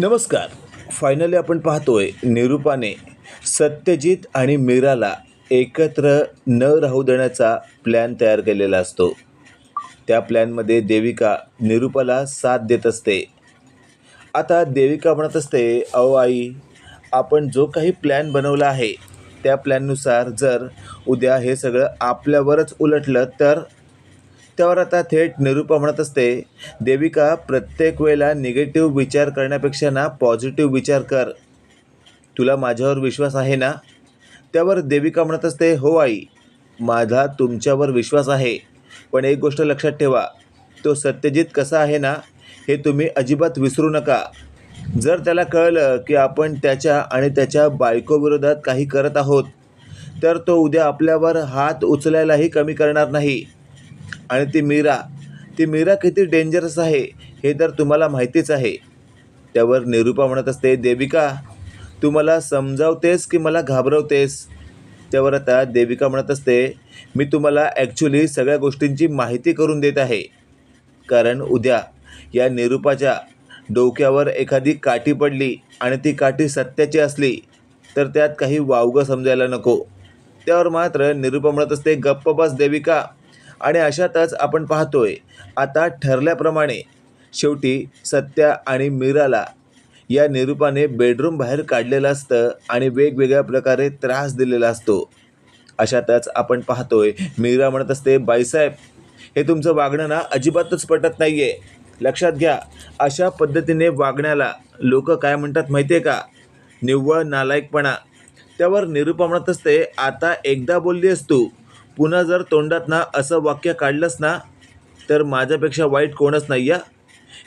नमस्कार. फायनली आपण पाहतोय निरूपाने सत्यजित आणि मीराला एकत्र न राहू देण्याचा प्लॅन तयार केलेला असतो. त्या प्लॅनमध्ये देविका निरूपाला साथ देत असते. आता देविका म्हणत असते अहो आई आपण जो काही प्लॅन बनवला आहे त्या प्लॅननुसार जर उद्या हे सगळं आपल्यावरच उलटलं तर त्यावर आता थेट निरूपा म्हणत असते देविका प्रत्येक वेळेला निगेटिव्ह विचार करण्यापेक्षा ना पॉझिटिव्ह विचार कर. तुला माझ्यावर विश्वास आहे ना? त्यावर देविका म्हणत असते हो आई माझा तुमच्यावर विश्वास आहे. पण एक गोष्ट लक्षात ठेवा तो सत्यजित कसा आहे ना हे तुम्ही अजिबात विसरू नका. जर त्याला कळलं की आपण त्याच्या आणि त्याच्या बायकोविरोधात काही करत आहोत तर तो उद्या आपल्यावर हात उचलायलाही कमी करणार नाही. आणि ती मीरा ती मीरा किती डेंजरस आहे हे तर तुम्हाला माहितीच आहे. त्यावर निरूपा म्हणत असते देविका तू मला समजावतेस की मला घाबरवतेस? त्यावर आता देविका म्हणत असते मी तुम्हाला ॲक्च्युली सगळ्या गोष्टींची माहिती करून देत आहे. कारण उद्या या निरूपाच्या डोक्यावर एखादी काठी पडली आणि ती काठी सत्याची असली तर त्यात काही वावगं समजायला नको. त्यावर मात्र निरूपा म्हणत असते गप्प बस देविका आणि अशातच आपण पाहतोय आता ठरल्याप्रमाणे शेवटी सत्या आणि मीराला या निरूपाने बेडरूम बाहेर काढलेलं असतं आणि वेगवेगळ्या प्रकारे त्रास दिलेला असतो. अशातच आपण पाहतोय मीरा म्हणत असते बाईसाहेब हे तुमचं वागणं ना अजिबातच पटत नाही आहे लक्षात घ्या अशा पद्धतीने वागण्याला लोक काय म्हणतात माहिती आहे का? निव्वळ नालायकपणा. त्यावर निरूपा म्हणत असते आता एकदा बोलली तू पुन्हा जर तोंडात ना असं वाक्य काढलंच ना तर माझ्यापेक्षा वाईट कोणच नाही या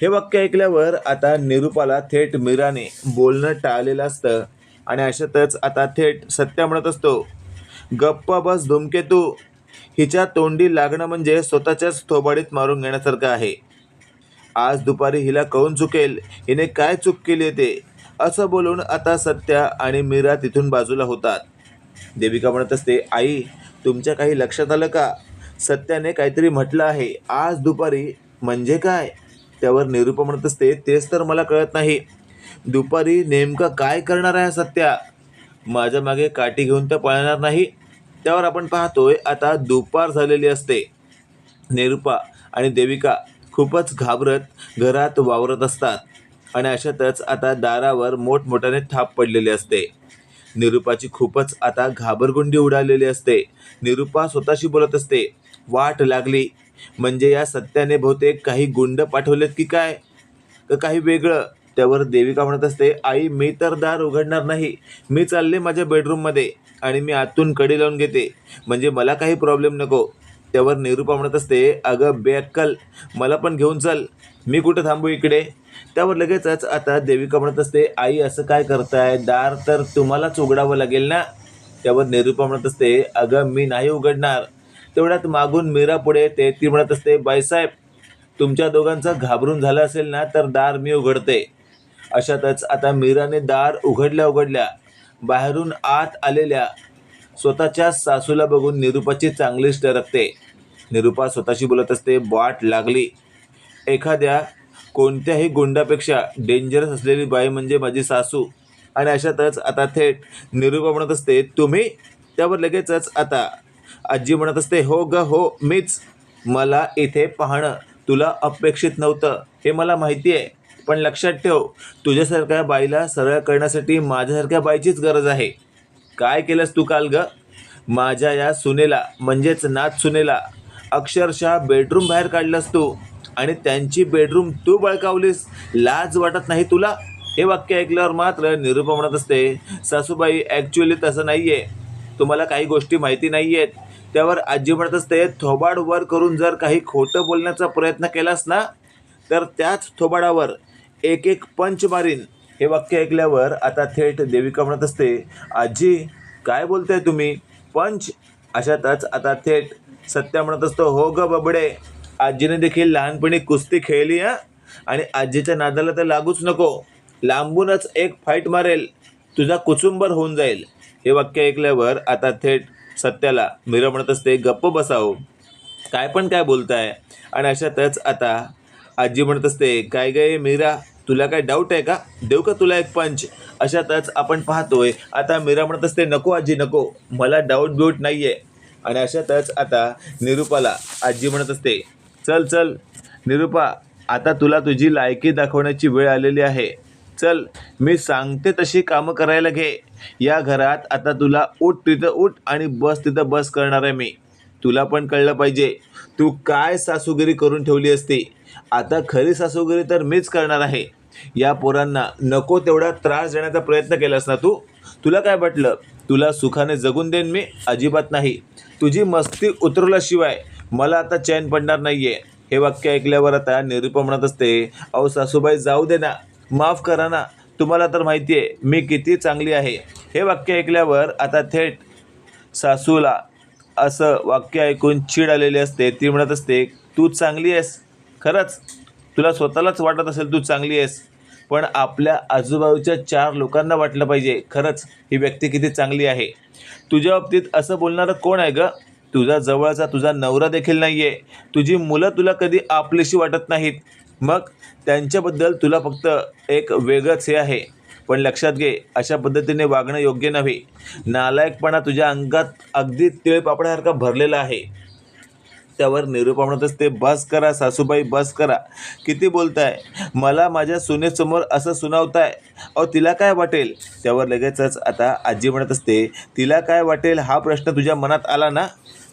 हे वाक्य ऐकल्यावर आता निरूपाला थेट मीराने बोलणं टाळलेलं असतं आणि अशातच आता थेट सत्य म्हणत असतो गप्पा बस धुमकेतू हिच्या तोंडी लागणं म्हणजे स्वतःच्याच थोबाडीत मारून घेण्यासारखं आहे. आज दुपारी हिला कळून चुकेल? हिने काय चूक केली आहे ते? असं बोलून आता सत्या आणि मीरा तिथून बाजूला होतात. देविका म्हणत असते आई तुमच्या काही लक्षात आलं का? सत्याने काहीतरी म्हटलं आहे. आज दुपारी म्हणजे काय? त्यावर निरूपा म्हणत असते तेच तर मला कळत नाही. दुपारी नेमकं काय करणार आहे सत्या? माझ्या मागे काठी घेऊन तर पळणार नाही. त्यावर आपण पाहतोय आता दुपार झालेली असते. निरूपा आणि देविका खूपच घाबरत घरात वावरत असतात आणि अशातच आता दारावर मोठमोठ्याने थाप पडलेली असते. निरूपाची खूपच आता घाबरगुंडी उडालेली असते. निरूपा स्वतःशी बोलत असते वाट लागली. म्हणजे या सत्याने बहुतेक काही गुंड पाठवलेत की काय? का काही वेगळं? त्यावर देविका म्हणत असते आई मी तर दार उघडणार नाही. मी चालले माझ्या बेडरूममध्ये आणि मी आतून कडी लावून घेते. म्हणजे मला काही प्रॉब्लेम नको. त्यावर निरूपा म्हणत असते अगं बेअक्कल मला पण घेऊन चल. मी कुठं थांबू इकडे? त्यावर लगेचच आता देविका म्हणत असते आई असं काय करताय? दार तर तुम्हालाच उघडावं लागेल ना? त्यावर निरूपा म्हणत असते अगं मी नाही उघडणार. तेवढ्यात मागून मीरा पुढे येते ती म्हणत असते बाईसाहेब तुमच्या दोघांचं घाबरून झालं असेल ना तर दार मी उघडते. अशातच आता मीराने दार उघडल्या उघडल्या बाहेरून आत आलेल्या स्वतःच्या सासूला बघून निरूपाची चांगलीच टरकते. निरूपा स्वतःशी बोलत असते वाट लागली. एखाद्या कोणत्याही गुंडापेक्षा डेंजरस असलेली बाई म्हणजे माझी सासू. आणि अशातच आता थेट निरूपा म्हणत असते तुम्ही? त्यावर लगेचच आता आजी म्हणत असते हो ग हो मीच. मला इथे पाहणं तुला अपेक्षित नव्हतं. हे मला माहिती आहे. पण लक्षात ठेव तुझ्यासारख्या बाईला सरळ करण्यासाठी माझ्यासारख्या बाईचीच गरज आहे. काय केलंस तू काल ग? माझ्या या सुनेला म्हणजेच नाच सुनेला अक्षरशः बेडरूम बाहेर काढलास तू. आणि त्यांची बेडरूम तू बळकावलीस. लाज वाटत नाही तुला? हे वाक्य ऐकल्यावर मात्र निरूपा म्हणत असते सासूबाई ॲक्च्युली तसं नाही आहे तुम्हाला काही गोष्टी माहिती नाही आहेत त्यावर आजी म्हणत असते थोबाड वर करून जर काही खोटं बोलण्याचा प्रयत्न केलास ना तर त्याच थोबाडावर एक एक पंच मारीन. हे वाक्य ऐकल्यावर आता थेट देविका म्हणत असते आजी काय बोलताय तुम्ही? पंच? अशातच आता थेट सत्या म्हणत असतो हो ग बबडे. आजीने देखील लहानपणी कुस्ती खेळली हा? आणि आजीच्या नादाला तर लागूच नको. लांबूनच एक फाईट मारेल तुझा कुचुंबर होऊन जाईल. हे वाक्य ऐकल्यावर आता थेट सत्याला मीरा म्हणत असते गप्प बसाव काय पण काय बोलताय. आणि अशातच आता आजी म्हणत असते काय गे मीरा तुला काय डाऊट आहे का? देऊ का तुला एक पंच अशातच आपण पाहतोय आता मीरा म्हणत असते नको आजी नको. मला डाऊट बिऊट नाही आहे आणि अशातच आता निरूपाला आजी म्हणत असते चल चल. निरूपा आता तुला तुझी लायकी दाखवण्याची वेळ आलेली आहे. चल मी सांगते तशी कामं करायला घे. या घरात आता तुला उठ तिथं उठ आणि बस तिथं बस करणार आहे मी. तुला पण कळलं पाहिजे. तू काय सासूगिरी करून ठेवली असती? आता खरी सासूगिरी तर मीच करणार आहे. या पोरांना नको तेवढा त्रास देण्याचा प्रयत्न केलास ना तू? तुला काय वाटलं? तुला सुखाने जगून देईन मी? अजिबात नाही. तुझी मस्ती उतरवल्याशिवाय मला आता चैन पडणार नाही आहे हे वाक्य ऐकल्यावर आता निरूपा म्हणत असते अहो सासूबाई जाऊ दे ना. माफ करा ना. तुम्हाला तर माहिती आहे मी किती चांगली आहे. हे वाक्य ऐकल्यावर आता थेट सासूला असं वाक्य ऐकून चीड आलेली असते. ती म्हणत असते तू चांगली आहेस. खरंच? तुला स्वतःलाच वाटत असेल तू चांगली आहेस. पण आपल्या आजूबाजूच्या चार लोकांना वाटलं पाहिजे. खरंच ही व्यक्ती किती चांगली आहे. तुझ्या बाबतीत असं बोलणारं कोण आहे गं? तुझा जवळचा तुझा नवरा देखील नाही आहे तुझी मुलं तुला कधी आपलीशी वाटत नाहीत. मग त्यांच्याबद्दल तुला फक्त एक वेगळंच हे आहे. पण लक्षात घे अशा पद्धतीने वागणं योग्य नव्हे. नालायकपणा तुझ्या अंगात अगदी तिळपापड्यासारखा भरलेला आहे. त्यावर निरूपा म्हणत असते बस करा सासूबाई बस करा. किती बोलताय? मला माझ्या सुनेसमोर असं सुनावताय. अहो तिला काय वाटेल? त्यावर लगेचच आता आजी म्हणत असते तिला काय वाटेल हा प्रश्न तुझ्या मनात आला ना?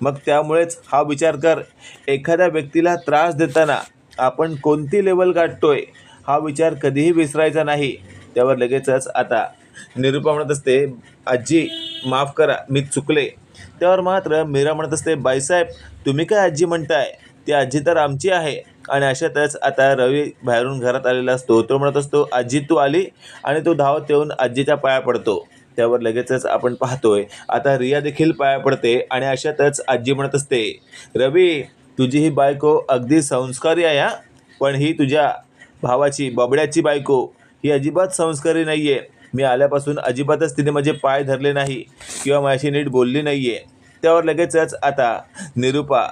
मग त्यामुळेच हा विचार कर. एखाद्या व्यक्तीला त्रास देताना आपण कोणती लेवल गाठतोय हा विचार कधीही विसरायचा नाही. त्यावर लगेचच आता निरूपा म्हणत असते आजी माफ करा मी चुकले. त्यावर मात्र मीरा म्हणत असते बाईसाहेब तुम्ही काय आजी म्हणताय? ती आजी तर आमची आहे. आणि अशातच आता रवी बाहेरून घरात आलेला असतो. तो म्हणत असतो आजी तू आली? आणि तो धावत येऊन आजीच्या पाया पडतो. त्यावर लगेचच आपण पाहतोय आता रिया देखील पाया पडते आणि अशातच आजी म्हणत असते रवी तुझी ही बायको अगदी संस्कारी आहे हा. पण ही तुझ्या भावाची बबड्याची बायको. ही अजिबात संस्कारी नाही आहे मी आल्यापासून अजिबातच तिने माझे पाय धरले नाही किंवा माझ्याशी नीट बोलली नाही आहे त्यावर लगेचच आता निरूपा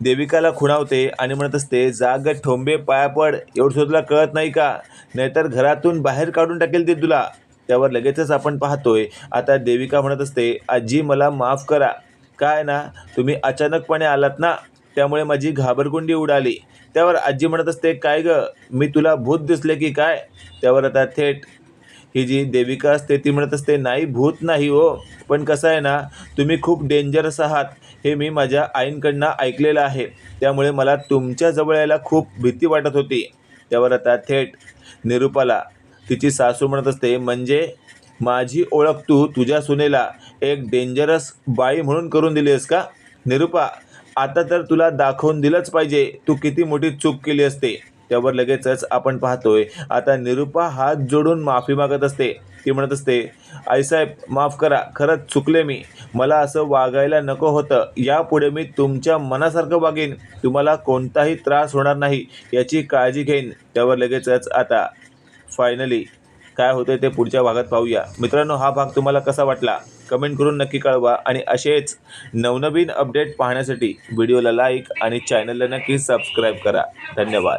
देविकाला खुणावते आणि म्हणत असते जाग ठोंबे पाया पड एवढं सुद्धा तुला कळत नाही का? नाहीतर घरातून बाहेर काढून टाकेल ते तुला. त्यावर लगेचच आपण पाहतोय आता देविका म्हणत असते आजी मला माफ करा. काय ना तुम्ही अचानकपणे आलात ना? त्यामुळे माझी घाबरगुंडी उडाली. त्यावर आजी म्हणत असते काय ग मी तुला भूत दिसले की काय? त्यावर आता थेट ही जी देविका असते ती म्हणत असते नाही भूत नाही हो. पण कसं आहे ना तुम्ही खूप डेंजरस आहात. हे मी माझ्या आईंकडनं ऐकलेलं आहे. त्यामुळे मला तुमच्या जवळ यायला खूप भीती वाटत होती. त्यावर आता थेट निरूपाला तिची सासू म्हणत असते म्हणजे माझी ओळख तू तुझ्या सुनेला एक डेंजरस बाई म्हणून करून दिली आहेस का? निरूपा आता तर तुला दाखवून दिलंच पाहिजे. तू किती मोठी चूक केली असते. त्यावर लगेचच आपण पाहतोय. आता निरूपा हात जोडून माफी मागत असते. ती म्हणत असते आईसाहेब माफ करा. खरंच चुकले मी. मला असं वागायला नको होतं. यापुढे मी तुमच्या मनासारखं वागेन. तुम्हाला कोणताही त्रास होणार नाही. याची काळजी घेईन. त्यावर लगेचच आता फायनली काय होतं ते पुढच्या भागात पाहूया. मित्रांनो हा भाग तुम्हाला कसा वाटला? कमेंट करून नक्की कळवा. आणि असेच नवनवीन अपडेट पाहण्यासाठी व्हिडिओला लाईक आणि चॅनलला नक्की सबस्क्राईब करा. धन्यवाद.